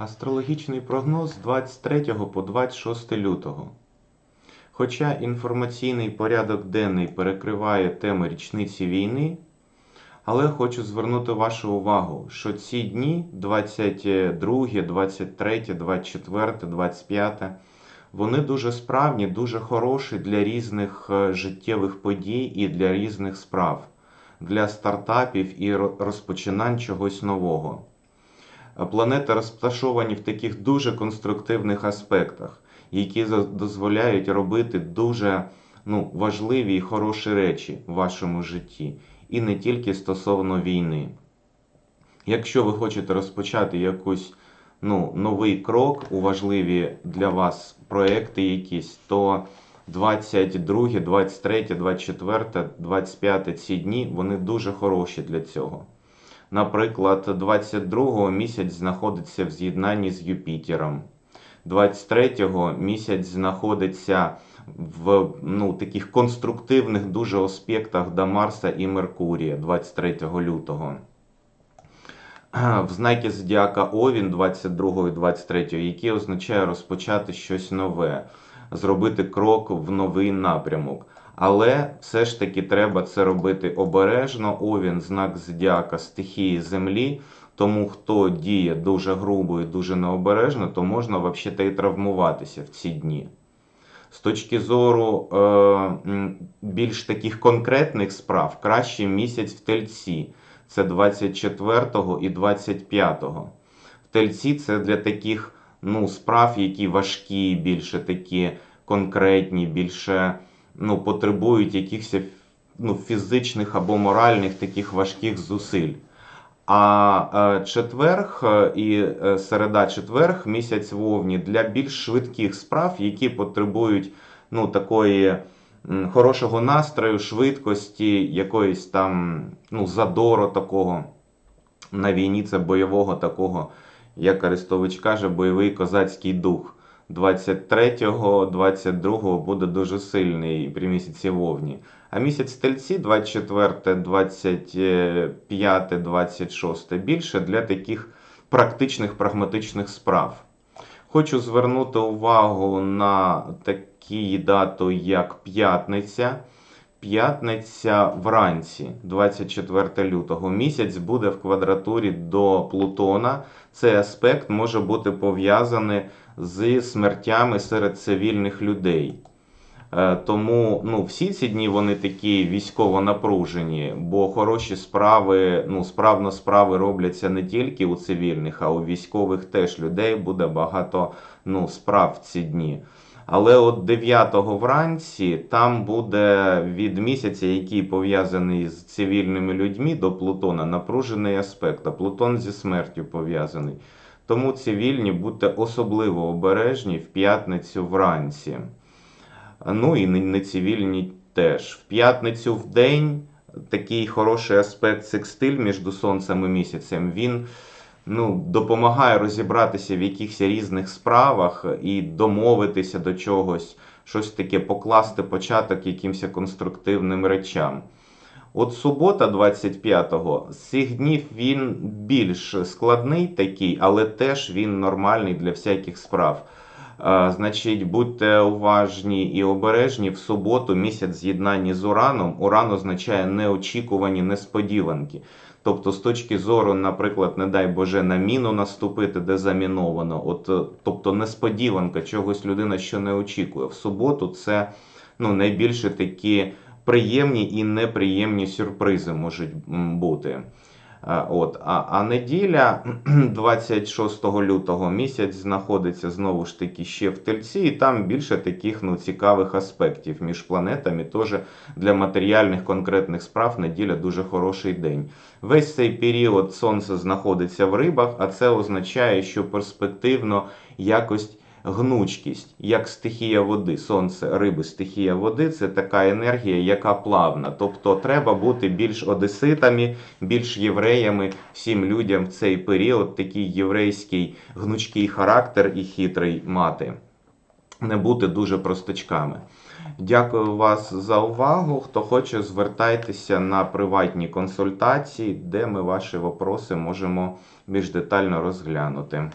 Астрологічний прогноз з 23 по 26 лютого. Хоча інформаційний порядок денний перекриває теми річниці війни, але хочу звернути вашу увагу, що ці дні 22, 23, 24, 25, вони дуже справні, дуже хороші для різних е, життєвих подій і для різних справ, для стартапів і розпочинань чогось нового. Планети розташовані в таких дуже конструктивних аспектах, які дозволяють робити дуже ну, важливі і хороші речі в вашому житті, і не тільки стосовно війни. Якщо ви хочете розпочати якусь ну, новий крок у важливі для вас проекти якісь, то 22, 23, 24, 25 ці дні вони дуже хороші для цього. Наприклад, 22-го місяць знаходиться в з'єднанні з Юпітером. 23-го місяць знаходиться в ну, таких конструктивних дуже аспектах до Марса і Меркурія 23 лютого. В знакі Зодіака Овін 22 і 23, який означає розпочати щось нове, зробити крок в новий напрямок. Але все ж таки треба це робити обережно. Овін знак зодіака стихії землі. Тому хто діє дуже грубо і дуже необережно, то можна взагалі і травмуватися в ці дні. З точки зору е, більш таких конкретних справ, краще місяць в тельці. Це 24 і 25. В тельці це для таких ну, справ, які важкі, більше такі конкретні, більше ну, потребують якихось ну, фізичних або моральних таких важких зусиль. А е, четверг е, і е, середа четверг місяць вовні для більш швидких справ, які потребують ну, такої хорошого настрою, швидкості, якоїсь там ну, задору такого. На війні це бойового такого, як Арестович каже, бойовий козацький дух. 23-го, 22-го буде дуже сильний при місяці вовні. А місяць тельці 24, 25, 26 більше для таких практичних прагматичних справ. Хочу звернути увагу на такі дати, як п'ятниця. П'ятниця вранці, 24 лютого. Місяць буде в квадратурі до Плутона. Цей аспект може бути пов'язаний з смертями серед цивільних людей. Е, Тому ну, всі ці дні вони такі військово напружені, бо хороші справи, ну, справно справи робляться не тільки у цивільних, а у військових теж людей буде багато ну, справ в ці дні. Але от 9 вранці там буде від місяця, який пов'язаний з цивільними людьми до Плутона, напружений аспект. А Плутон зі смертю пов'язаний. Тому цивільні будьте особливо обережні в п'ятницю вранці. Ну і не- нецивільні теж. В п'ятницю в день такий хороший аспект секстиль між сонцем і місяцем. Він ну, допомагає розібратися в якихось різних справах і домовитися до чогось, щось таке покласти початок якимось конструктивним речам. От субота, 25-го, з цих днів він більш складний такий, але теж він нормальний для всяких справ. Значить, будьте уважні і обережні. В суботу місяць з'єднання з Ураном. Уран означає неочікувані несподіванки. Тобто, з точки зору, наприклад, не дай Боже, на міну наступити, де заміновано. От, е, тобто несподіванка, чогось людина що не очікує. В суботу це ну, найбільше такі приємні і неприємні сюрпризи можуть бути. А, От, а, а неділя 26 лютого місяць знаходиться знову ж таки ще в тельці, і там більше таких ну, цікавих аспектів між планетами. Теж для матеріальних конкретних справ неділя дуже хороший день. Весь цей період сонце знаходиться в рибах, а це означає, що перспективно якось гнучкість, як стихія води. Сонце, риби, стихія води це така енергія, яка плавна. Тобто треба бути більш одеситами, більш євреями, всім людям в цей період такий єврейський гнучкий характер і хитрий мати. Не бути дуже простачками. Дякую вас за увагу. Хто хоче, звертайтеся на приватні консультації, де ми ваші вопроси можемо більш детально розглянути.